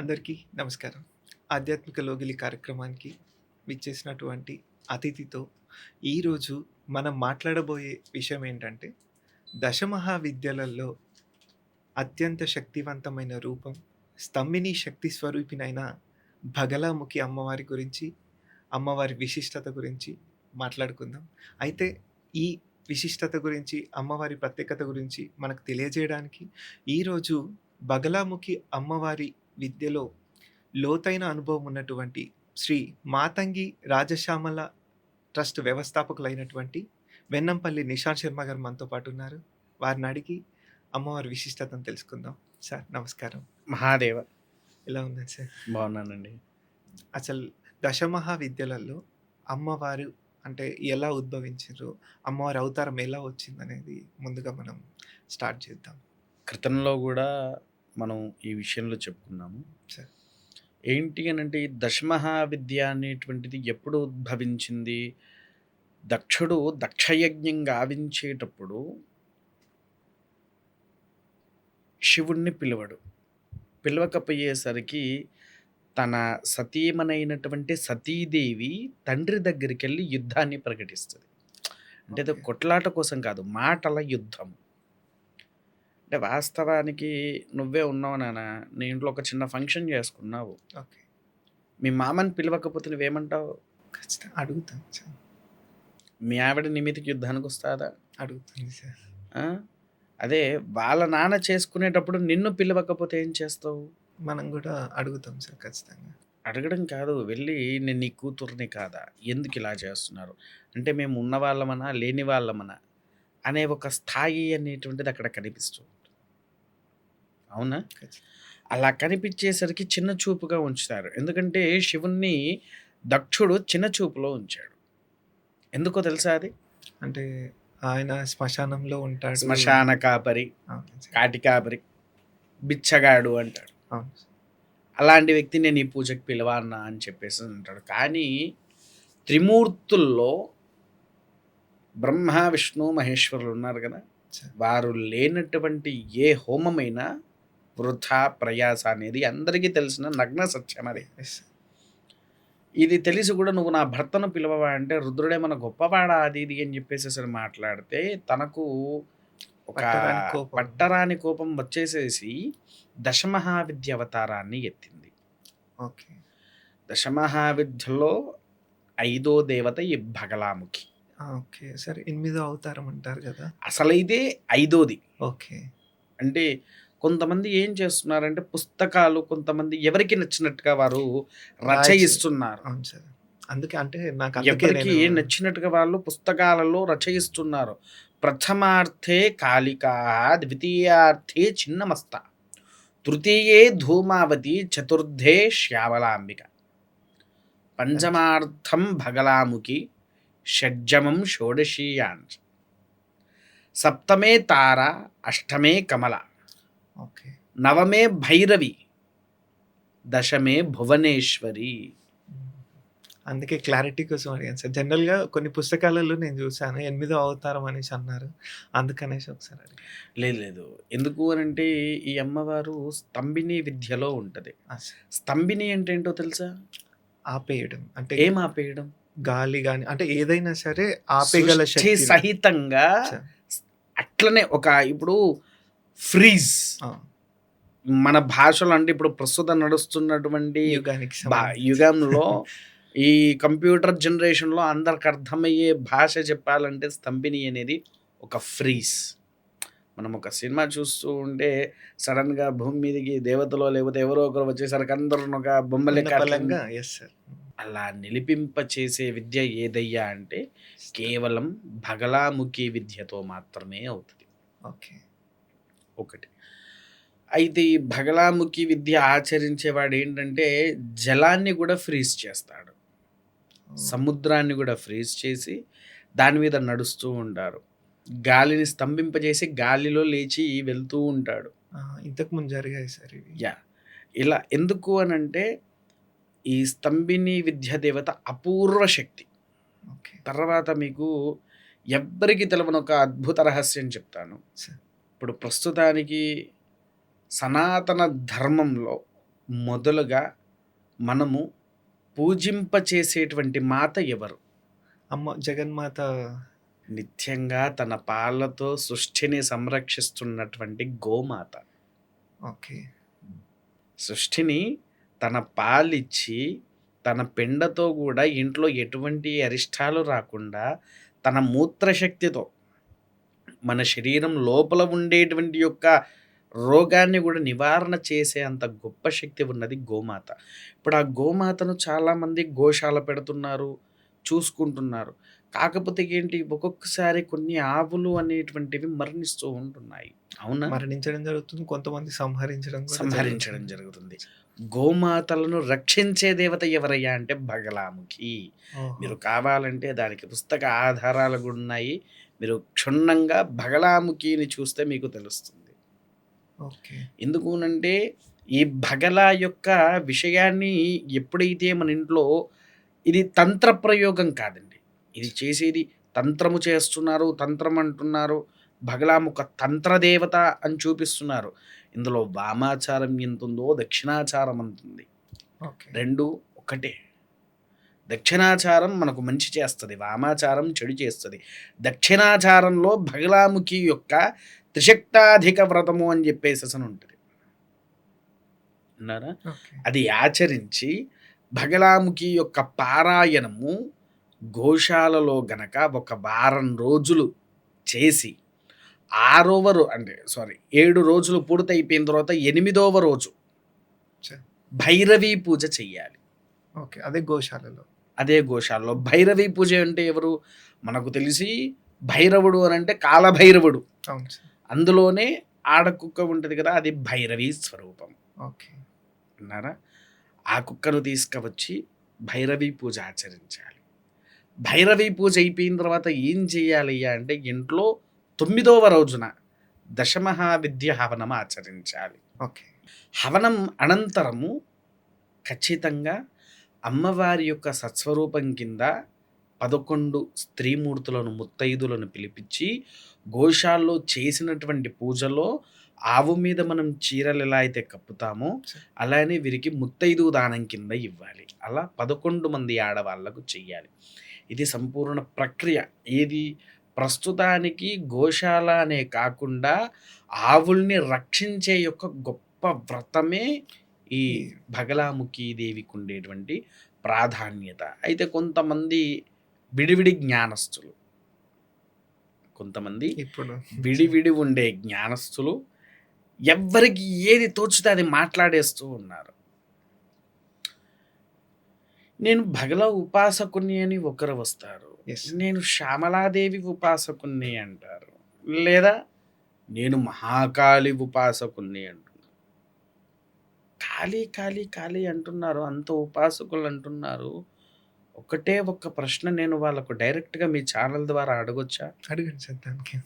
అందరికీ నమస్కారం. ఆధ్యాత్మిక లోగిలి కార్యక్రమానికి విచ్చేసినటువంటి అతిథితో ఈరోజు మనం మాట్లాడబోయే విషయం ఏంటంటే, దశమహావిద్యలలో అత్యంత శక్తివంతమైన రూపం, స్తంభిని శక్తి స్వరూపినైన భగలాముఖి అమ్మవారి గురించి, అమ్మవారి విశిష్టత గురించి మాట్లాడుకుందాం. అయితే ఈ విశిష్టత గురించి, అమ్మవారి ప్రత్యేకత గురించి మనకు తెలియజేయడానికి ఈరోజు బగలాముఖి అమ్మవారి విద్యలో లోతైన అనుభవం ఉన్నటువంటి శ్రీ మాతంగి రాజశ్యామల ట్రస్ట్ వ్యవస్థాపకులైనటువంటి వెన్నంపల్లి నిషాంత్ శర్మ గారు మనతో పాటు ఉన్నారు. వారిని అడిగి అమ్మవారి విశిష్టతను తెలుసుకుందాం. సార్ నమస్కారం. మహాదేవ. ఎలా ఉన్నారు సార్? బాగున్నానండి. అసలు దశమహావిద్యలలో అమ్మవారు అంటే ఎలా ఉద్భవించిర్రు? అమ్మవారి అవతారం ఎలా వచ్చిందనేది ముందుగా మనం స్టార్ట్ చేద్దాం. క్రితంలో గూడా మనం ఈ విషయంలో చెప్పుకున్నాము. ఏంటి అనంటే ఈ దశమహావిద్య అనేటువంటిది ఎప్పుడు ఉద్భవించింది? దక్షుడు దక్షయజ్ఞం గావించేటప్పుడు శివుడిని పిలవడు. పిలవకపోయేసరికి తన సతీమణైనటువంటి సతీదేవి తండ్రి దగ్గరికెళ్ళి యుద్ధాన్ని ప్రకటిస్తది. అంటే. కొట్లాట కోసం కాదు. మాటల యుద్ధం. అంటే వాస్తవానికి నువ్వే ఉన్నావు నాన్న. నీ ఇంట్లో ఒక చిన్న ఫంక్షన్ చేసుకున్నావు. ఓకే. మీ మామని పిలవకపోతే నువ్వేమంటావు? ఖచ్చితంగా అడుగుతాను సార్. మీ ఆవిడ నీ మీదకి యుద్ధానికొస్తాదా? అడుగుతుంది సార్. అదే వాళ్ళ నాన్న చేసుకునేటప్పుడు నిన్ను పిలవకపోతే ఏం చేస్తావు? మనం గూడా అడుగుతాం సార్ ఖచ్చితంగా. అడగడం కాదు. వెళ్ళి నేను నీ కూతురిని కాదా? ఎందుకిలా చేస్తున్నారు? అంటే మేము ఉన్నవాళ్ళమనా? లేని వాళ్ళమనా? అనే ఒక స్థాయి అనేటువంటిది అక్కడ కనిపిస్తూ ఉంటుంది. అవునా? అలా కనిపిచ్చేసరికి చిన్న చూపుగా ఉంచుతారు. ఎందుకంటే శివుడిని దక్షుడు చిన్న చూపులో ఉంచాడు. ఎందుకో తెలుసా అది? అంటే ఆయన శ్మశానంలో ఉంటాడు. శ్మశాన కాపరి. కాటి కాపరి, బిచ్చగాడు అంటాడు. అలాంటి వ్యక్తిని నేను ఈ పూజకి పిలవా అన్నా అని చెప్పేసి అంటాడు. కానీ త్రిమూర్తుల్లో బ్రహ్మ, విష్ణు, మహేశ్వరులు ఉన్నారు! సార్. వారు లేనటువంటి ఏ హోమమైనా వృథా, ప్రయాస అనేది అందరికీ తెలిసిన నగ్న సత్యం అది. ఇది తెలిసి కూడా నువ్వు నా భర్తను పిలవవా అంటే రుద్రుడేమన్నా గొప్పవాడా అది ఇది అని చెప్పేసేసని మాట్లాడితే తనకు ఒక పట్టరాని కోపం. వచ్చేసేసి దశమహావిద్య అవతారాన్ని ఎత్తింది. ఓకే. దశమహావిద్యలో ఐదో దేవత ఈ బగలాముఖి. ఆ! ఓకే. సరే ఎనిమిదో అవతారం అంటారు గదా! అసలైదే ఐదోది. ఓకే. అంటే కొంతమంది ఏం చేస్తున్నారంటే పుస్తకాలు కొంతమంది ఎవరికి నచ్చినట్టుగా వారు రచయిస్తున్నారు. అందుకే అంటే నాకు ఎవరికి నేను నచ్చినట్టుగా వాళ్ళు పుస్తకాలలో రచయిస్తున్నారు. ప్రథమార్థే కాళికా, ద్వితీయార్థే చిన్నమస్త, తృతీయే ధూమావతి, చతుర్థే శ్యామలాంబిక, పంచమార్థం బగలాముఖి, షడ్జమం షోడశీయాంచ, సప్తమే తార, అష్టమే కమల. నవమే భైరవి, దశమే భువనేశ్వరి. అందుకే క్లారిటీ కోసం అడిగాను సార్. జనరల్‌గా కొన్ని పుస్తకాలలో నేను చూసాను. ఎనిమిదో అవతారం అనేసి అన్నారు. అందుకనేసి ఒకసారి. లేదు లేదు. ఎందుకు అనంటే ఈ అమ్మవారు స్తంభిని విద్యలో ఉంటది. స్తంభిని అంటే ఏంటో తెలుసా? ఆపేయడం. అంటే ఏం ఆపేయడం? గాలి గాని అంటే ఏదైనా సరే ఆపేయగల శక్తి. సహితంగా. అట్లనే ఒక ఇప్పుడు ఫ్రీజ్! మన భాషలో అంటే ఇప్పుడు ప్రస్తుతం నడుస్తున్నటువంటి. యుగంలో ఈ కంప్యూటర్ జనరేషన్‌లో అందరికి అర్థమయ్యే భాష చెప్పాలంటే స్తంభిని అనేది ఒక ఫ్రీజ్. మనం ఒక సినిమా చూస్తూ ఉంటే సడెన్‌గా భూమి మీదకి దేవతలో లేకపోతే ఎవరో ఒకరు వచ్చేసరికి అందరూ ఒక బొమ్మ ఉన్న లెక్క అట్లా పలంగా యెస్ సార్. అలా నిలిపింప చేసే విద్య ఏదయ్యా అంటే కేవలం బగలాముఖి విద్యతో మాత్రమే అవుతది. ఓకే. ఒకటి. అయితే ఈ బగలాముఖి విద్య ఆచరించేవాడు ఏంటంటే జలాన్ని కూడా ఫ్రీజ్ చేస్తాడు. సముద్రాన్ని కూడా ఫ్రీజ్ చేసి దాని మీద నడుస్తూ ఉంటారు. గాలిని స్తంభింపజేసి గాలిలో లేచి వెళ్తూ ఉంటాడు. ఆ! ఇంతకుముందు జరిగాయి సార్. యాహ్! ఇలా ఎందుకు అనంటే ఈ స్తంభిని విద్య దేవత అపూర్వ శక్తి. ఓకే. తర్వాత మీకు ఎవ్వరికీ తెలవని ఒక అద్భుత రహస్యం చెప్తాను. ఇప్పుడు ప్రస్తుతానికి సనాతన ధర్మంలో మొదలుగా మనము పూజింపచేసేటువంటి మాత ఎవరు? అమ్మ జగన్మాత. నిత్యంగా తన పాలతో సృష్టిని సంరక్షిస్తున్నటువంటి గోమాత. ఓకే. సృష్టిని తన పాలిచ్చి, తన పెండతో గూడా ఇంట్లో ఎటువంటి అరిష్టాలు రాకుండా, తన మూత్రశక్తితో మన శరీరం లోపల ఉండేటువంటి యొక్క రోగాన్ని గూడా నివారణ చేసే అంత గొప్ప శక్తి ఉన్నది గోమాత. ఇప్పుడు ఆ గోమాతను చాలామంది గోశాల పెడుతున్నారు, చూసుకుంటున్నారు. కాకపోతే ఏంటి ఒక్కొక్కసారి కొన్ని ఆవులు అనేటువంటివి మరణిస్తూ ఉంటున్నాయి. అవునా? మరణించడం జరుగుతుంది. కొంతమంది సంహరించడం కూడా సంహరించడం జరుగుతుంది. గోమాతలను రక్షించే దేవత ఎవరయ్యా అంటే బగలాముఖి. మీరు కావాలంటే దానికి పుస్తక ఆధారాలు గూడా ఉన్నాయి. మీరు క్షుణ్ణంగా బగలాముఖిని చూస్తే మీకు తెలుస్తుంది. ఓకే. ఎందుకునంటే ఈ బగల యొక్క విషయాన్ని ఎప్పుడైతే మన ఇంట్లో ఇది తంత్ర ప్రయోగం కాదండి. ఇది చేసేది తంత్రము చేస్తున్నారు, తంత్రం అంటున్నారు. బగలాముఖ తంత్ర దేవత అని చూపిస్తున్నారు. ఇందులో వామాచారం ఎంతుందో దక్షిణాచారం అంతుంది. ఓకే. 2 ఒకటే. దక్షిణాచారం మనకు మంచి చేస్తది. వామాచారం చెడు చేస్తది. దక్షిణాచారంలో బగలాముఖి యొక్క త్రిశక్తాధిక వ్రతము అని చెప్పేసేసని ఉంటది. విన్నారా? ఓకే. అది ఆచరించి బగలాముఖి యొక్క పారాయణము గోశాలలో గనక ఒక వారం రోజులు చేసి, ఆరవ రో అంటే సారీ 7 రోజులు పూర్తయిపోయిన తర్వాత ఎనిమిదవ రోజు భైరవీ పూజ చెయ్యాలి. ఓకే. అదే గోశాలలో. అదే గోశాలలో. భైరవీ పూజ అంటే ఎవరు? మనకు తెలిసి భైరవుడు అనంటే కాలభైరవుడు. అవును సార్. అందులోనే ఆడ కుక్క ఉంటది కదా! అది భైరవీ స్వరూపం. ఓకే. విన్నారా? ఆ కుక్కను తీసుకవచ్చి భైరవీ పూజ ఆచరించాలి. భైరవీ పూజ అయిపోయిన తర్వాత ఏం చేయాలయ్యా అంటే ఇంట్లో తొమ్మిదవ రోజున దశమహావిద్య హవనం ఆచరించాలి. ఓకే. హవనం అనంతరము ఖచ్చితంగా అమ్మవారి యొక్క సత్స్వరూపం కింద 11 స్త్రీమూర్తులను, ముత్తైదులను పిలిపిచ్చి గోశాలలో చేసినటువంటి పూజలో ఆవు మీద మనం చీరలు ఎలా అయితే కప్పుతామో, అలానే వీరికి ముత్తైదువు దానం కింద ఇవ్వాలి. అలా 11 మంది ఆడవాళ్ళకు చెయ్యాలి. ఇది సంపూర్ణ ప్రక్రియ. ఏది? ప్రస్తుతానికి గోశాల అనే కాకుండా ఆవుల్ని రక్షించే యొక్క గొప్ప వ్రతమే ఈ బగలాముఖి దేవికి ఉండేటువంటి ప్రాధాన్యత. అయితే కొంతమంది విడివిడి జ్ఞానస్తులు. కొంతమంది ఇప్పుడు విడివిడి ఉండే జ్ఞానస్తులు ఎవ్వరికి ఏది తోచితే అది మాట్లాడేస్తూ ఉన్నారు. నేను బగల ఉపాసకుడిని అని ఒకరు వస్తారు. నేను శ్యామలాదేవి ఉపాసకుడిని అంటారు. లేదా నేను మహాకాళి ఉపాసకుడిని అంటున్నారు. కాళీ, కాళీ, కాళీ అంటున్నారు. అంత ఉపాసకులు అంటున్నారు. ఒకటే ఒక్క ప్రశ్న నేను వాళ్ళకు డైరెక్ట్‌గా మీ ఛానల్ ద్వారా అడగొచ్చా? అడగండి సార్ దానికి.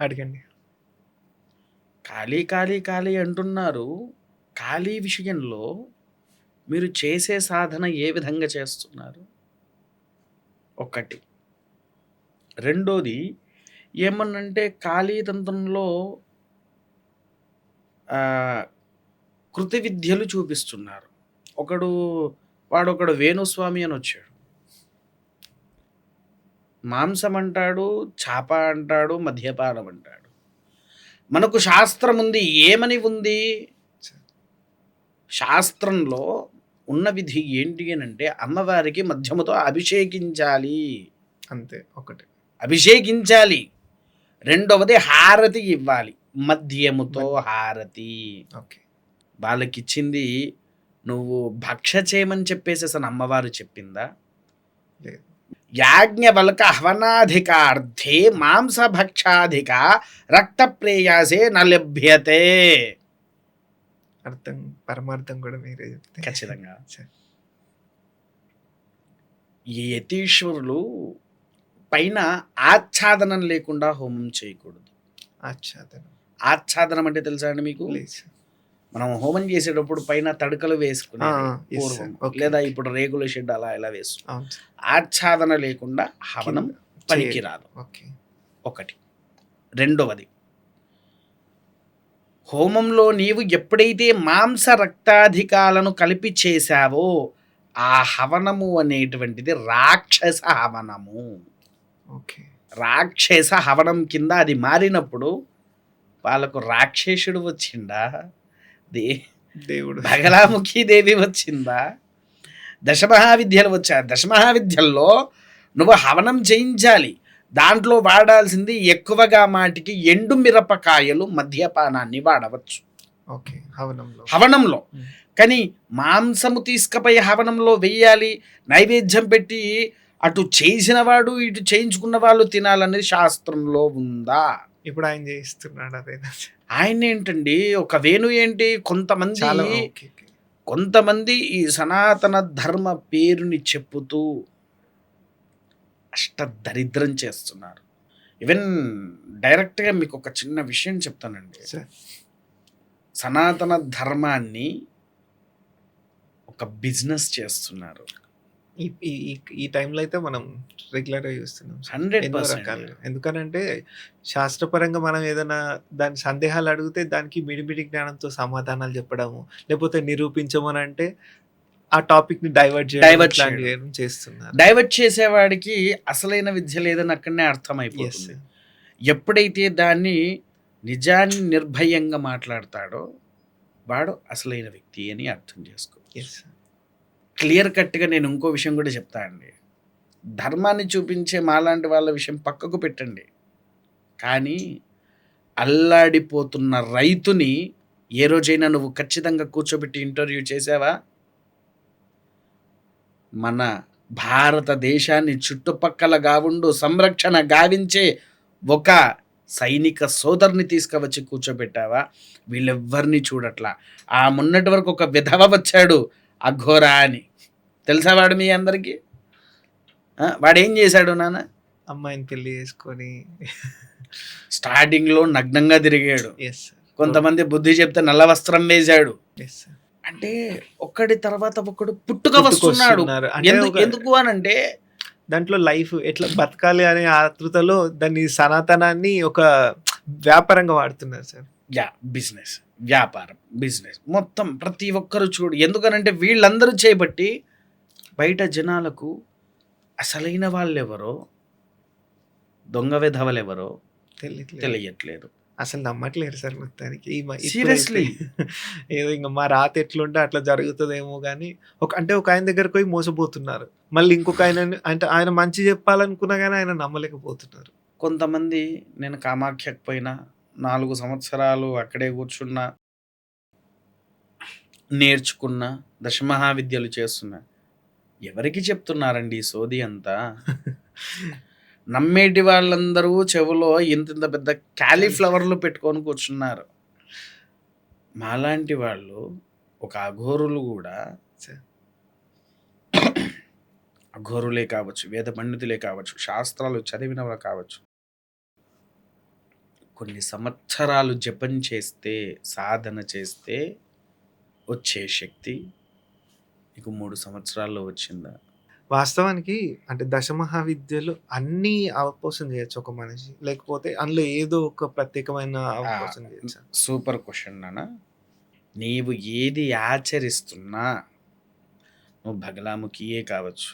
అడగండి. కాళీ, కాళీ, కాళీ అంటున్నారు. కాళీ విషయంలో మీరు చేసే సాధన ఏ విధంగా చేస్తున్నారు? ఒకటి. రెండోది ఏమన్నంటే కాళీ తంత్రంలో కృతి విద్యలు చూపిస్తున్నారు. ఒకడు వాడొకడు వేణుస్వామి అనొచ్చాడు. మాంసం అంటాడు, చాప అంటాడు, మద్యపానం అంటాడు. మనకు శాస్త్రం ఉంది. ఏమని ఉంది? శాస్త్రంలో ఉన్న విధి ఏంటి అనంటే అమ్మవారికి మద్యముతో అభిషేకించాలి. అంతే. ఒకటే. అభిషేకించాలి. రెండవది హారతి ఇవ్వాలి. మద్యముతో మద్ హారతి. ఓకే. వాళ్ళకిచ్చింది నువ్వు భక్ష చేయమని చెప్పేసేసని అమ్మవారు చెప్పిందా? లేదు. యాజ్ఞవల్క హవనాధికార్థే మాంసభక్షాధిక రక్తప్రేయాసే న లభ్యతే. అర్థం పరమార్థం కూడా మీరే చెప్తే. ఖచ్చితంగా. ఈ యతీశ్వరులు పైన ఆచ్ఛాదనం లేకుండా హోమం చేయకూడదు. ఆచ్ఛాదనం. ఆచ్ఛాదనం అంటే తెలుసా అండి మీకు? మనం హోమం చేసేటప్పుడు పైన తడకలు. ఓకే. లేదా. ఇప్పుడు రేకుల షెడ్ అలా ఇలా సార్. ఆచ్ఛాదన లేకుండా హవనం. పనికిరాదు. ఓకే. ఒకటి. రెండవది హోమంలో నీవు ఎప్పుడైతే మాంస రక్తాధికాలను కలిపి చేశావో ఆ హవనము అనేటువంటిది రాక్షస హవనము ఓకే. రాక్షస హవనం కింద అది మారినప్పుడు వాళ్ళకు రాక్షసుడు వచ్చిండా దే దేవుడు. బగలాముఖి దేవి వచ్చిందా దశమహావిద్యలు వచ్చా దశమహావిద్యల్లో నువ్వు హవనం చేయించాలి దాంట్లో వాడాల్సింది ఎక్కువగా మాటికి ఎండు మిరపకాయలు మద్యపానాన్ని వాడవచ్చు ఓకే. హవనంలో. హవనంలో. కానీ మాంసము తీసుకుపోయి హవనంలో వెయ్యాలి నైవేద్యం పెట్టి అటు చేసిన వాడు ఇటు చేయించుకున్న వాళ్ళు తినాలనేది శాస్త్రంలో ఉందా ఇప్పుడు ఆయన చేయిస్తున్నాడు అదేనా? ఆయన ఏంటండి ఒక వేణు ఏంటి కొంతమంది. కొంతమంది ఈ సనాతన ధర్మ పేరుని చెప్పుతూ అష్ట దరిద్రం చేస్తున్నారు ఈవెన్ డైరెక్ట్గా మీకు ఒక చిన్న విషయం చెప్తానండి. సనాతన ధర్మాన్ని ఒక బిజినెస్ చేస్తున్నారు ఈ టైంలో అయితే మనం రెగ్యులర్‌గా చూస్తున్నాం. హండ్రెడ్ రకాలుగా. ఎందుకనంటే శాస్త్రపరంగా మనం ఏదైనా దాని సందేహాలు అడిగితే దానికి మిడిమిడి జ్ఞానంతో సమాధానాలు చెప్పడము, లేకపోతే నిరూపించమనంటే ఆ టాపిక్‌ని డైవర్ట్ చేయడం డైవర్ట్ చేయడం. ఏం చేస్తున్నారు. డైవర్ట్ చేసేవాడికి అసలైన విద్య లేదని అక్కడనే. అర్థమైపోతుంది ఎప్పుడైతే దాన్ని నిజాన్ని నిర్భయంగా మాట్లాడతాడో వాడు అసలైన వ్యక్తి అని అర్థం చేసుకో. క్లియర్ కట్గా నేను ఇంకో విషయం కూడా చెప్తా అండి. ధర్మాన్ని చూపించే మాలాంటి వాళ్ళ విషయం పక్కకు పెట్టండి. కానీ అల్లాడిపోతున్న రైతుని ఏ రోజైనా నువ్వు ఖచ్చితంగా కూర్చోబెట్టి ఇంటర్వ్యూ చేసావా? మన భారతదేశాన్ని చుట్టుపక్కల గావుండు సంరక్షణ గావించే ఒక సైనిక సోదరుని తీసుకువచ్చి కూర్చోబెట్టావా? వీళ్ళెవ్వరిని చూడట్లా. ఆ మొన్నటి వరకు ఒక విధవ వచ్చాడు అఘోరా అని. తెలుసా వాడు మీ అందరికీ? ఆ, వాడు ఏం చేశాడు నాన్న? అమ్మాయిని పెళ్ళి చేసుకొని. స్టార్టింగ్లో నగ్నంగా తిరిగాడు. సార్. కొంతమంది బుద్ధి చెప్తే నల్ల వస్త్రం వేశాడు. అంటే ఒక్కడి తర్వాత ఒకడు పుట్టుక వస్తున్నాడు. ఎందుకు ఒక- ఎందుకు అని అంటే దాంట్లో లైఫ్ ఎట్లా బతకాలి అనే ఆతృతలో దాన్ని సనాతనాన్ని ఒక వ్యాపారంగా వాడుతున్నారు సార్. Yeah business. వ్యాపారం బిజినెస్. మొత్తం ప్రతి ఒక్కరు చూడు. ఎందుకనంటే వీళ్ళందరూ చేపట్టి బయట జనాలకు అసలైన వాళ్ళెవరో దొంగ విధవలెవరో తెలియట్లేదు. తెలియట్లేదు అసలు నమ్మట్లేరు సార్ మొత్తానికి. Seriously. ఏదో ఇంక మా రాత ఎట్లుంటే అట్లా జరుగుతదేమో గానీ, ఒక అంటే ఒక ఆయన దగ్గరికి పోయి మోసపోతున్నారు. మళ్ళీ ఇంకొక ఆయనని అంటే ఆయన మంచి చెప్పాలనుకున్నా గానీ ఆయన నమ్మలేకపోతున్నారు. కొంతమంది నేను కామాఖ్యకు పోయినా నాలుగు సంవత్సరాలు అక్కడే కూర్చున్నా నేర్చుకున్నా దశమహావిద్యలు చేస్తున్నా ఎవరికి చెప్తున్నారండి సోది అంతా? నమ్మేటి వాళ్ళందరూ చెవులో ఇంత ఇంత పెద్ద క్యాలీఫ్లవర్లు పెట్టుకొని కూర్చున్నారు. మాలాంటి వాళ్ళు ఒక అఘోరులు కూడా అఘోరులే కావచ్చు వేద పండితులే కావచ్చు శాస్త్రాలు చదివిన వాళ్ళు కావచ్చు. కొన్ని సంవత్సరాలు జపం చేస్తే సాధన చేస్తే వచ్చే శక్తి నీకు మూడు సంవత్సరాల్లో వచ్చిందా? వాస్తవానికి అంటే దశమహావిద్యలు అన్నీ అవపోసం చేయొచ్చు ఒక మనిషి. లేకపోతే అందులో ఏదో ఒక ప్రత్యేకమైన అవపోసం చేయొచ్చా? సూపర్ క్వశ్చన్ నాన్న. నీవు ఏది ఆచరిస్తున్నా నువ్వు బగలాముఖియే కావచ్చు.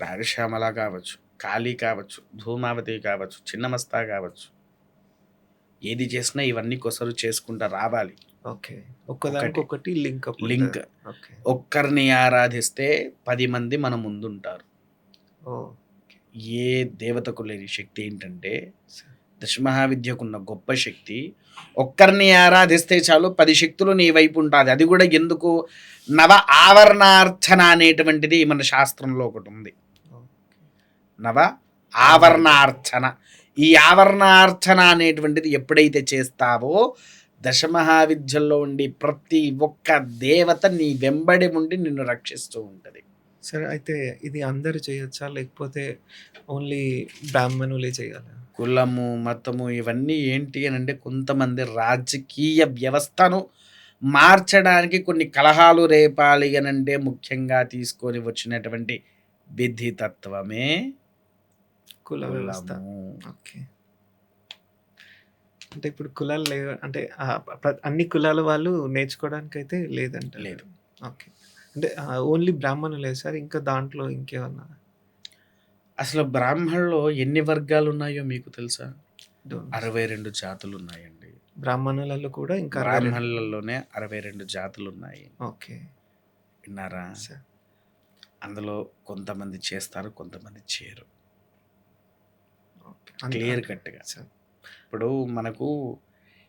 రాగశ్యామల కావచ్చు కాళీ కావచ్చు ధూమావతి కావచ్చు చిన్నమస్తా కావచ్చు. ఏది చేసినా ఇవన్నీ కొసరు చేసుకుంటా రావాలి. ఓకే. ఒక్కదానికొకటి లింక్ అప్ లింక్. ఓకే. ఒక్కరిని ఆరాధిస్తే పది మంది మన ముందుంటారు! ఏ దేవతకు లేని శక్తి ఏంటంటే. దశమహావిద్యకున్న గొప్ప శక్తి ఒక్కరిని ఆరాధిస్తే చాలు పది శక్తులు నీ వైపు ఉంటుంది అది కూడా ఎందుకు నవ ఆవరణార్చన అనేటువంటిది మన శాస్త్రంలో ఒకటి ఉంది. నవ ఆవరణార్చన ఈ ఆవరణార్చన అనేటువంటిది ఎప్పుడైతే చేస్తావో దశమహావిద్యల్లో ఉండి ప్రతి ఒక్క దేవత నీ వెంబడి ఉండి నిన్ను రక్షిస్తూ ఉంటుంది సరే అయితే ఇది అందరూ చేయొచ్చా? లేకపోతే ఓన్లీ బ్రాహ్మణులే చేయాలా? కులము మతము ఇవన్నీ ఏంటి అని అంటే కొంతమంది రాజకీయ వ్యవస్థను మార్చడానికి కొన్ని కలహాలు రేపాలి అని అంటే ముఖ్యంగా తీసుకొని వచ్చినటువంటి విధితత్వమే కుల వ్యవస్థ. కులము ఓకే. అంటే ఇప్పుడు కులాలు లేవు అంటే అన్ని కులాల వాళ్ళు నేర్చుకోవడానికైతే లేదంటారు. లేదు. ఓకే. అంటే ఓన్లీ బ్రాహ్మణులే సార్? ఇంకా దాంట్లో ఇంకేమన్నా? అసలు బ్రాహ్మణుల్లో ఎన్ని వర్గాలున్నాయో మీకు తెలుసా? డోంట్ 62 జాతులున్నాయండి. బ్రాహ్మణులలో కూడా ఇంకా 62 బ్రాహ్మణులలోనే 62 జాతులున్నాయి. ఓకే. విన్నారా? సార్. అందులో కొంతమంది చేస్తారు, కొంతమంది చేయరు. క్లియర్ కట్‌గా. ఇప్పుడు మనకు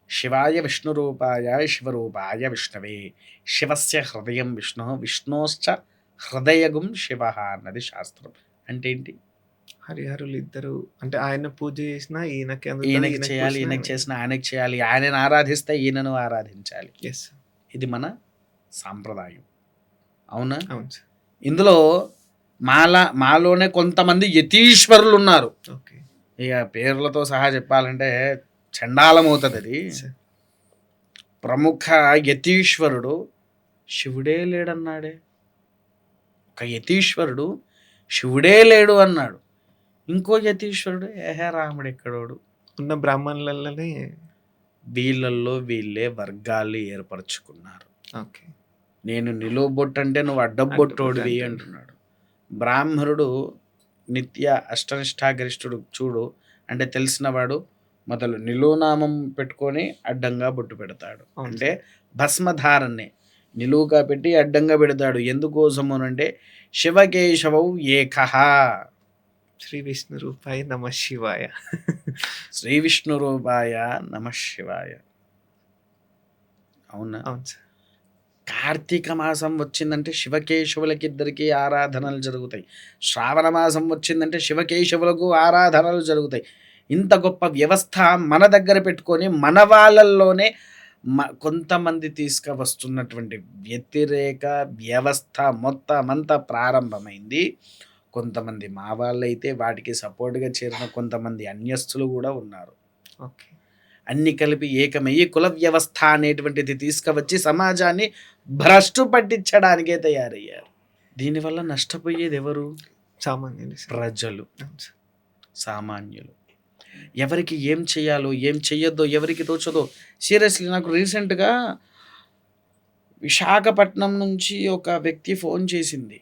శివాయ విష్ణురూపాయ శివరూపాయ విష్ణవే శివస్య హృదయం విష్ణుః విష్ణోశ్చ హృదయగుం శివః అన్నది శాస్త్రం. అంటే ఏంటి? హరిహరులు ఇద్దరు అంటే ఆయన పూజ చేసినా ఈయనకి. ఈయనకి చేయాలి, ఈయనకి చేసిన ఆయనకి చేయాలి. ఆయనను ఆరాధిస్తే ఈయనను ఆరాధించాలి. యెస్. ఇది మన సాంప్రదాయం. అవునా? అవును. ఇందులో మాల మాలోనే కొంతమంది యతీశ్వరులున్నారు. ఓకే. ఇగ పేర్లతో సహా చెప్పాలంటే చండాలమవుతదది. సార్. ప్రముఖ యతీశ్వరుడు శివుడే లేడన్నాడే. ఒక యతీశ్వరుడు శివుడే లేడు అన్నాడు. ఇంకో యతీశ్వరుడు ఏహే రాముడెక్కడోడు. ఉన్న బ్రాహ్మణులలోనే వీళ్ళల్లో వీళ్ళే వర్గాలు ఏర్పరచుకున్నారు. ఓకే. నేను నిలువు బొట్టంటే నువ్వు అడ్డబొట్టోడివి అడ్డబొట్టు అంటున్నాడు. బ్రాహ్మణుడు నిత్య అష్టనిష్ఠాగరిష్ఠుడు చూడు అంటే తెలిసినవాడు మొదలు నిలువునామం పెట్టుకొని అడ్డంగా బొట్టు పెడతాడు. అంటే భస్మధారణే నిలువుగా పెట్టి అడ్డంగా పెడతాడు. ఎందుకోసమునంటే శివకేశవౌ ఏకః శ్రీ విష్ణు రూపాయ నమః శివాయ. శ్రీ విష్ణు రూపాయ నమః శివాయ. అవునా? అవును సార్. కార్తీక మాసం వచ్చిందంటే శివకేశవులకిద్దరికీ ఆరాధనలు జరుగుతాయి. శ్రావణ మాసం వచ్చిందంటే శివకేశవులకు ఆరాధనలు జరుగుతాయి. ఇంత గొప్ప వ్యవస్థ మన దగ్గర పెట్టుకొని మన వాళ్ళల్లోనే మ కొంతమంది తీసుకువస్తున్నటువంటి వ్యతిరేక వ్యవస్థ మొత్తమంతా ప్రారంభమైంది. కొంతమంది మా వాళ్ళైతే వాటికి సపోర్ట్‌గా చేరిన కొంతమంది అన్యస్తులు గూడా ఉన్నారు. ఓకే. అన్నీ కలిపి ఏకమయ్యి కుల వ్యవస్థ అనేటువంటిది తీసుకువచ్చి సమాజాన్ని భ్రష్టు పట్టించడానికే తయారయ్యారు. దీనివల్ల నష్టపోయేదెవరు? సామాన్యులు సార్. ప్రజలు. సామాన్యులు. ఎవరికి ఏం చేయాలో, ఏం చెయ్యొద్దో ఎవరికి తోచదో సీరియస్‌లీ నాకు రీసెంట్‌గా విశాఖపట్నం నుంచి ఒక వ్యక్తి ఫోన్ చేసింది.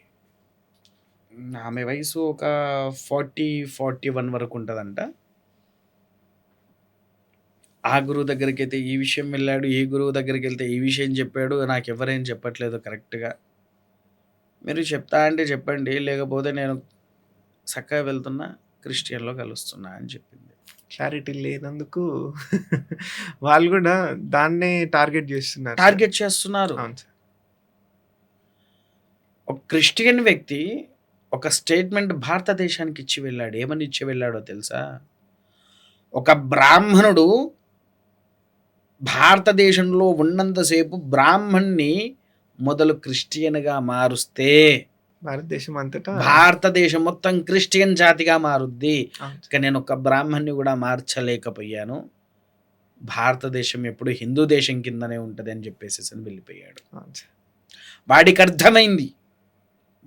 ఆమె వయసు ఒక 40, 41 వరకు ఉంటదంట. ఆ గురువు దగ్గరికైతే ఈ విషయం వెళ్ళాడు. ఈ గురువు దగ్గరికెళ్తే ఈ విషయం చెప్పాడు. నాకెవ్వరేం చెప్పట్లేదు కరెక్ట్‌గా. మీరు చెప్తా అంటే చెప్పండి. లేకపోతే నేను సక్కగా వెళ్తున్నా. క్రిస్టియన్‌లో కలుస్తున్నా అని చెప్పింది. క్లారిటీ లేనందుకు వాళ్ళు గూడా దాన్నే టార్గెట్ చేస్తున్నారు. టార్గెట్ చేస్తున్నారు. ఒక క్రిస్టియన్ వ్యక్తి ఒక స్టేట్మెంట్ భారతదేశానికి ఇచ్చి వెళ్ళాడు. ఏమని ఇచ్చి వెళ్ళాడో తెలుసా? ఒక బ్రాహ్మణుడు భారతదేశంలో ఉన్నంత సేపు బ్రాహ్మణ్ణి మొదలు క్రిస్టియన్‌గా మారుస్తే భారతదేశం అంతటా భారతదేశం మొత్తం క్రిస్టియన్ జాతిగా మారుద్ది. సార్. నేను ఒక బ్రాహ్మణ్ణి గూడా మార్చలేకపోయాను. భారతదేశం ఎప్పుడు హిందూ దేశం కిందనే ఉంటది అని చెప్పేసేసని వెళ్ళిపోయాడు. అవును సార్.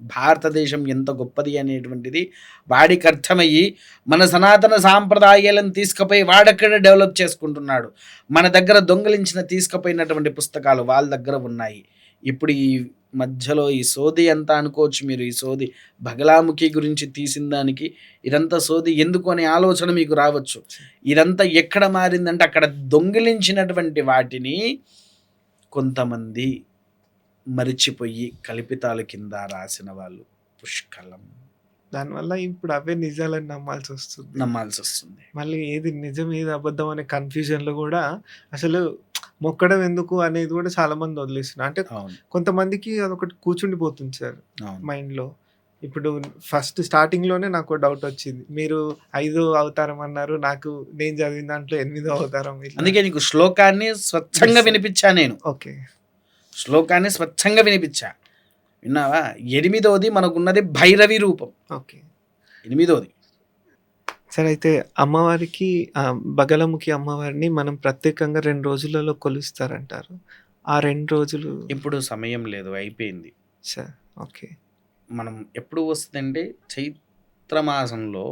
భారతదేశం ఎంత గొప్పది అనేటువంటిది వాడికర్థమయ్యి మన సనాతన సాంప్రదాయాలను తీసుకుపోయి వాడక్కడే డెవలప్ చేసుకుంటున్నాడు. మన దగ్గర దొంగిలించిన తీసుకుపోయినటువంటి పుస్తకాలు వాళ్ళ దగ్గర ఉన్నాయి. ఇప్పుడు ఈ మధ్యలో ఈ సోది అంతా అనుకోవచ్చు మీరు. ఈ సోది బగలాముఖి గురించి తీసిన దానికి ఇదంతా సోది ఎందుకు అనే ఆలోచన మీకు రావచ్చు. ఇదంతా ఎక్కడ మారిందంటే అక్కడ దొంగిలించినటువంటి వాటిని కొంతమంది మరిచిపోయి కల్పితాల కింద రాసిన వాళ్ళు పుష్కలం. దానివల్ల ఇప్పుడు అవే నిజాలని నమ్మాల్సొస్తుంది. నమ్మాల్సొస్తుంది. మళ్ళీ ఏది నిజం, ఏది అబద్ధం అనే కన్‌ఫ్యూజన్‌లో గూడా అసలు మొక్కడం ఎందుకు అనేది గూడా చాలా మంది వదిలేస్తున్నారు. అంటే. కొంతమందికి అదొకటి కూర్చుండిపోతుంది సార్. మైండ్‌లో. ఇప్పుడు ఫస్ట్ స్టార్టింగ్‌లోనే నాకో డౌటొచ్చింది. మీరు ఐదో అవతారం అన్నారు. నాకు నేను చదివిన దాంట్లో ఎనిమిదో అవతారం. అందుకే నీకు శ్లోకాన్ని స్వచ్ఛంగా Yes, sir. వినిపించా నేను. ఓకే. శ్లోకాన్ని స్వచ్ఛంగా వినిపించా. విన్నావా? ఎనిమిదోది మనకున్నది భైరవి రూపం. ఓకే. ఎనిమిదోది. సార్ అయితే అమ్మవారికి బగలముఖి అమ్మవారిని మనం ప్రత్యేకంగా 2 రోజులలో కొలుస్తారంటారు. ఆ 2 రోజులు ఇప్పుడు సమయం లేదు. అయిపోయింది. సార్. ఓకే. మనం ఎప్పుడు వస్తదంటే చైత్ర మాసంలో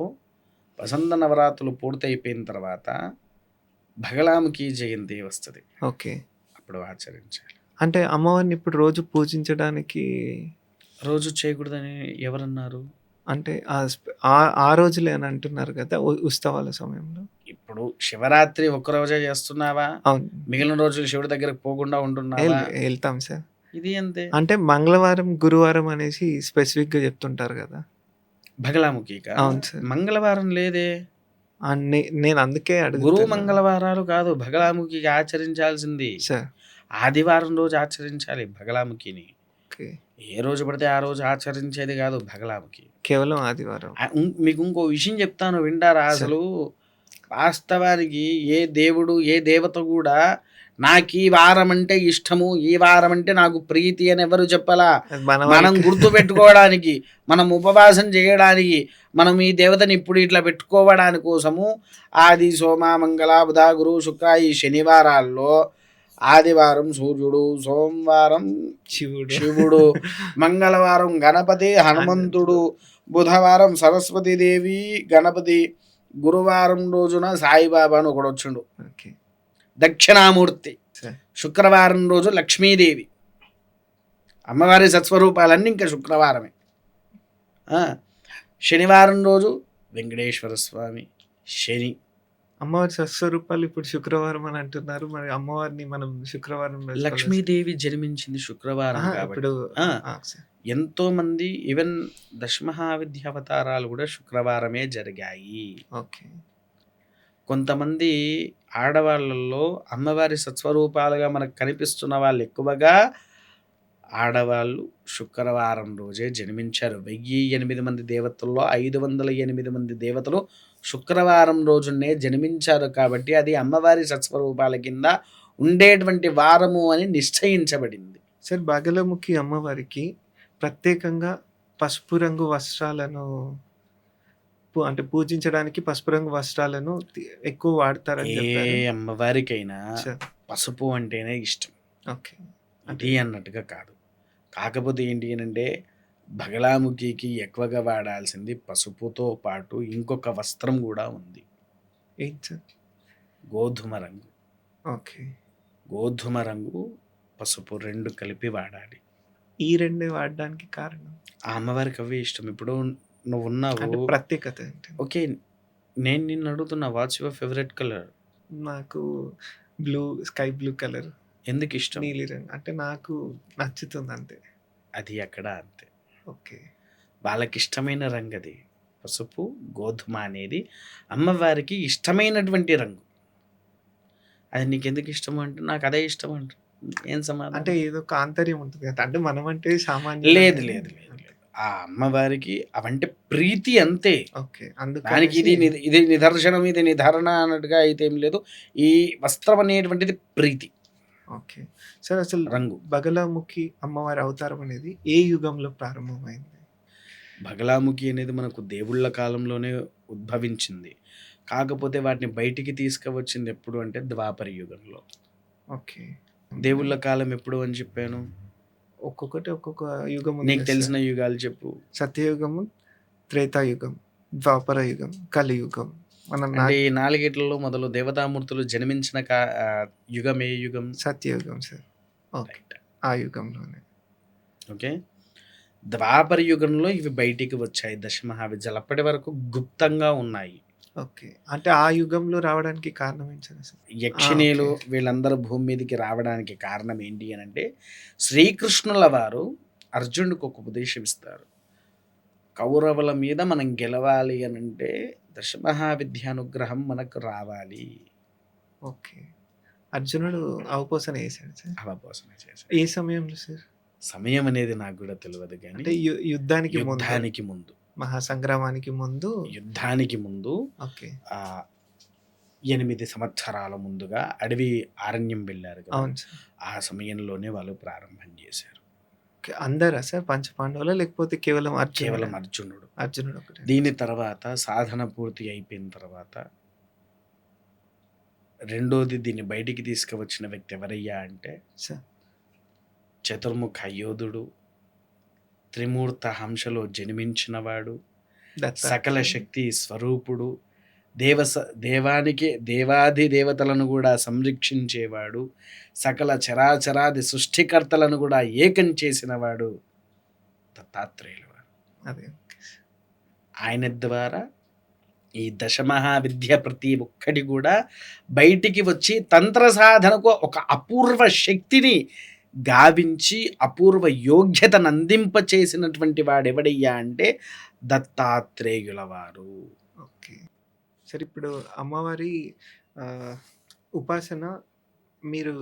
వసంత నవరాత్రులు పూర్తయిపోయిన తర్వాత భగలాముఖి జయంతి వస్తది. ఓకే. అప్పుడు ఆచరించాలి. అంటే అమ్మవారిని ఇప్పుడు రోజు పూజించడానికి రోజు చేయకూడదని ఎవరన్నారు? అంటే ఆ రోజులే అని అంటున్నారు కదా! ఉత్సవాల సమయంలో. ఇప్పుడు శివరాత్రి ఒక్కరోజే చేస్తున్నావా? అవును. మిగిలిన రోజులు శివుడి దగ్గరికి పోకుండా ఉంటున్నావా? ఎళ్తాం సార్. ఇది అంతే. అంటే మంగళవారం, గురువారం అనేసి స్పెసిఫిక్‌గా చెప్తుంటారు కదా! భగలాముఖికా? అవును సార్. మంగళవారం లేదే. నేను అందుకే గురు అడుగుతున్నా. మంగళవారాలు కాదు భగలాముఖికి ఆచరించాల్సింది. సార్. ఆదివారం రోజు ఆచరించాలి భగలాముఖిని. ఓకే. ఏ రోజు పడితే ఆ రోజు ఆచరించేది కాదు భగలాముఖి. కేవలం ఆదివారం. మీకు ఇంకో విషయం చెప్తాను వింటారా. అసలు? వాస్తవానికి ఏ దేవుడు, ఏ దేవత కూడా నాకీ వారం అంటే ఇష్టము, ఈ వారం అంటే నాకు ప్రీతి అని ఎవరు చెప్పలా. మన వరకే. గుర్తుపెట్టుకోవడానికి, మనం ఉపవాసం చేయడానికి, మనం ఈ దేవతని ఇప్పుడు ఇట్లా పెట్టుకోవడానికి కోసము ఆది, సోమ, మంగళ, బుధ, గురు, శుక్ర ఈ శనివారాల్లో ఆదివారం సూర్యుడు, సోమవారం శివుడు. శివుడు, మంగళవారం గణపతి, హనుమంతుడు, బుధవారం సరస్వతీదేవి, గణపతి, గురువారం రోజున సాయిబాబా అని ఒకడొచ్చిండు. ఓకే. దక్షిణామూర్తి. శుక్రవారం రోజు లక్ష్మీదేవి. అమ్మవారి సత్స్వరూపాలన్నీ ఇంకా శుక్రవారమే. శనివారం రోజు వెంకటేశ్వర స్వామి, శని. అమ్మవారి సస్వరూపాలు ఇప్పుడు శుక్రవారం అని అంటున్నారు. మరి అమ్మవారిని మనం శుక్రవారం లక్ష్మీదేవి జన్మించింది శుక్రవారం. ఇప్పుడు. ఎంతో మంది ఈవెన్ దశమహావిద్య అవతారాలు కూడా శుక్రవారమే జరిగాయి. ఓకే. కొంతమంది ఆడవాళ్ళల్లో అమ్మవారి సత్స్వరూపాలుగా మనకు కనిపిస్తున్న వాళ్ళు ఎక్కువగా ఆడవాళ్ళు శుక్రవారం రోజే జన్మించారు. 1008 మంది దేవతల్లో 508 మంది దేవతలు శుక్రవారం రోజునే జన్మించారు కాబట్టి అది అమ్మవారి సత్స్వరూపాల కింద ఉండేటువంటి వారము అని నిశ్చయించబడింది. సార్ బగలముఖి అమ్మవారికి ప్రత్యేకంగా పసుపు రంగు వస్త్రాలను పు అంటే పూజించడానికి పసుపు రంగు వస్త్రాలను ఎక్కువ వాడతారని ఏ. అమ్మవారికైనా సార్. పసుపు అంటేనే ఇష్టం. ఓకే. అంటే ఇది అన్నట్టుగా కాదు. కాకపోతే ఏంటి అనంటే బగలాముఖికి ఎక్కువగా వాడాల్సింది పసుపుతో పాటు ఇంకొక వస్త్రం కూడా ఉంది. ఏంటి? గోధుమ రంగు. ఓకే. గోధుమ రంగు, పసుపు 2 కలిపి వాడాలి. ఈ రెండే వాడడానికి కారణం? ఆ అమ్మవారికి అవే ఇష్టం. ఇప్పుడు అంటే నువ్వున్నావు ప్రత్యేకత? ఓకే. నేను నిన్ను అడుగుతున్నా వాట్స్ యువర్ ఫేవరెట్ కలర్? నాకు బ్లూ స్కై బ్లూ కలర్. ఎందుకు ఇష్టం? నీలిరంగు. అంటే నాకు నచ్చుతుంది అంతే. అది అక్కడ అంతే. ఓకే. వాళ్ళకిష్టమైన రంగది. పసుపు, గోధుమ అనేది అమ్మవారికి ఇష్టమైనటువంటి రంగు. అది నీకెందుకు ఇష్టం అంటే నాకు అదే ఇష్టం అంట. ఏం సమాధానం? అంటే ఏదో ఆంతర్యం ఉంటుంది కదా! అంటే మనం అంటే సామాన్యులం లేదు లేదు లేదు. ఆ అమ్మవారికి అవంటే ప్రీతి అంతే. ఓకే. దానికి ఇది ఇది నిదర్శనం, ఇది నిర్ధారణ అన్నట్టుగా అయితే ఏం లేదు. ఈ వస్త్రం అనేటువంటిది ప్రీతి. ఓకే. సార్ అసలు రంగు. బగలాముఖి అమ్మవారి అవతారం అనేది ఏ యుగంలో ప్రారంభమైంది? బగలాముఖి అనేది మనకు దేవుళ్ళ కాలంలోనే ఉద్భవించింది. కాకపోతే వాటిని బయటికి తీసుకువచ్చింది ఎప్పుడు అంటే ద్వాపర యుగంలో. ఓకే. దేవుళ్ళ కాలం ఎప్పుడు అని చెప్పాను? ఒక్కొక్కటి ఒక్కొక్క యుగం ఉంది నీకు కదా తెలిసిన. యుగాలు చెప్పు. సత్యయుగము, త్రేతాయుగం, ద్వాపర యుగం, కలియుగం. మనం అంటే ఈ నాలుగిట్లలో మొదలు దేవతామూర్తులు జన్మించిన కా యుగం ఏ యుగం? సత్యయుగం సార్. ఓకే. ఆ యుగంలోనే. ఓకే. ద్వాపర యుగంలో ఇవి బయటికి వచ్చాయి దశమహావిద్యలు. అప్పటి వరకు గుప్తంగా ఉన్నాయి. ఓకే. అంటే ఆ యుగంలో రావడానికి కారణం ఏంటి! యక్షిణీలు. వీళ్ళందరూ భూమి మీదకి రావడానికి కారణం ఏంటి అనంటే శ్రీకృష్ణుల వారు అర్జునుడికి ఒక ఉపదేశం ఇస్తారు. కౌరవుల మీద మనం గెలవాలి అనంటే దశమహావిద్యానుగ్రహం మనకు రావాలి. ఓకే. అర్జునుడు అవపోసన ఏసాడు సార్. అవపోసన చేశాడు. ఏ సమయంలో సార్? సమయం అనేది నాకు కూడా తెలియదు గానీ అంటే యుద్ధానికి ముందు. యుద్ధానికి ముందు. మహాసంగ్రామానికి ముందు. యుద్ధానికి ముందు ఓకే. 8 సంవత్సరాల ముందుగా అడవి అరణ్యం కదా! సార్. ఆ సమయంలోనే వాళ్ళు ప్రారంభం చేశారు. అందరా సార్ పంచపాండవులా? లేకపోతే కేవలం అర్జునుడా? కేవలం అర్జునుడు. అర్జునుడు ఒకటే. దీని తర్వాత సాధన పూర్తి అయిపోయిన తర్వాత రెండోది దీన్ని బయటికి తీసుకువచ్చిన వ్యక్తి ఎవరయ్యా అంటే. చతుర్ముఖ యోధుడు. త్రిమూర్త హంసలో జన్మించినవాడు. సకల. శక్తి స్వరూపుడు. దేవస దేవానికి దేవాది దేవతలను కూడా సంరక్షించేవాడు సకల చరాచరాది సృష్టికర్తలను కూడా ఏకం చేసినవాడు దత్తాత్రేయులు అదే. ఆయన ద్వారా ఈ దశమహా విద్య ప్రతి ఒక్కటి కూడా బయటికి వచ్చి తంత్ర సాధనకు ఒక అపూర్వ శక్తిని గావించి అపూర్వ యోగ్యతను అందింప చేసినటువంటి వాడెవడయ్యా అంటే దత్తాత్రేయుల వారు సరే ఇప్పుడు అమ్మవారి ఉపాసన మీరు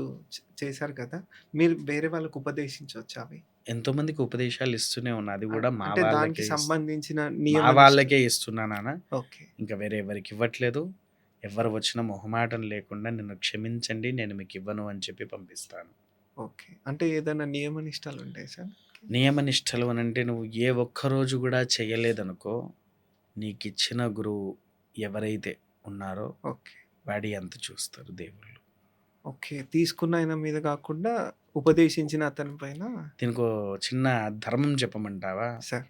చేశారు కదా మీరు వేరే వాళ్ళకు ఉపదేశించవచ్చు అవి? ఎంతో మందికి ఉపదేశాలు ఇస్తూనే ఉన్నా. అది కూడా మా దానికి సంబంధించిన మా నియమ వాళ్ళకే ఇస్తున్నా నాన్న. ఓకే. ఇంకా వేరే ఎవరికి ఇవ్వట్లేదు. ఎవరు వచ్చిన మొహమాటం లేకుండా నిన్ను క్షమించండి నేను మీకు ఇవ్వను అని చెప్పి పంపిస్తాను. ఓకే. అంటే ఏదైనా నియమ నిష్టాలు ఉంటాయి సార్? నియమనిష్టలు అని అంటే నువ్వు ఏ ఒక్క రోజు కూడా చేయలేదనుకో నీకు ఇచ్చిన గురువు ఎవరైతే ఉన్నారో ఓకే. వాడి అంత చూస్తారు దేవుళ్ళు. ఓకే. తీసుకున్న ఆయన మీద కాకుండా ఉపదేశించిన అతని పైన? దీనికి చిన్న ధర్మం చెప్పమంటావా? సార్.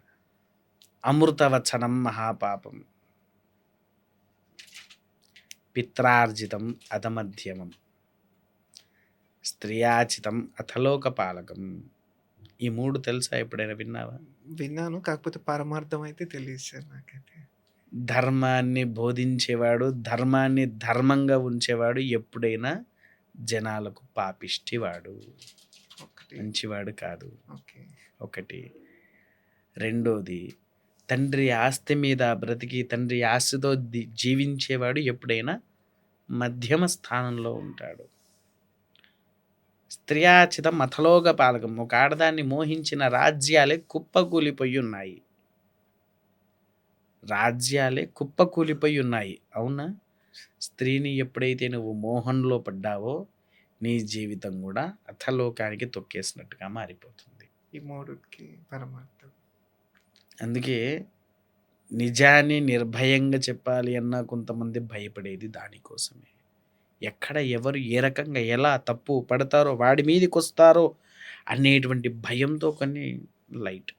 అమృతవచనం మహాపాపం. పిత్రార్జితం అధమధ్యమం. స్త్రియాచితం అథలోకపాలకం ఈ మూడు తెలుసా ఎప్పుడైనా విన్నావా? విన్నాను. కాకపోతే పరమార్థం అయితే తెలియదు సార్ నాకైతే. ధర్మాన్ని బోధించేవాడు ధర్మాన్ని ధర్మంగా ఉంచేవాడు ఎప్పుడైనా జనాలకు పాపిష్టివాడు. మంచివాడు కాదు. ఓకే. ఒకటి. రెండోది తండ్రి ఆస్తి మీద బ్రతికి తండ్రి ఆస్తితో జీవించేవాడు ఎప్పుడైనా మధ్యమ స్థానంలో ఉంటాడు. స్త్రియాచిత మథలోక పాలకం. ఒక ఆడదాన్ని మోహించిన రాజ్యాలే కుప్పకూలిపోయి ఉన్నాయి. రాజ్యాలే కుప్పకూలిపోయి ఉన్నాయి. అవునా? స్త్రీని ఎప్పుడైతే నువ్వు మోహంలో పడ్డావో నీ జీవితం కూడా అథలోకానికి తొక్కేసినట్టుగా మారిపోతుంది. ఈ మూడుకి పరమార్థం. అందుకే నిజాన్ని నిర్భయంగా చెప్పాలి అన్నా కొంతమంది భయపడేది దానికోసమే. ఎక్కడ ఎవరు ఏ రకంగా ఎలా తప్పు పడతారో వాడి మీదకి వస్తారో అనేటువంటి భయంతో కొన్ని లైట్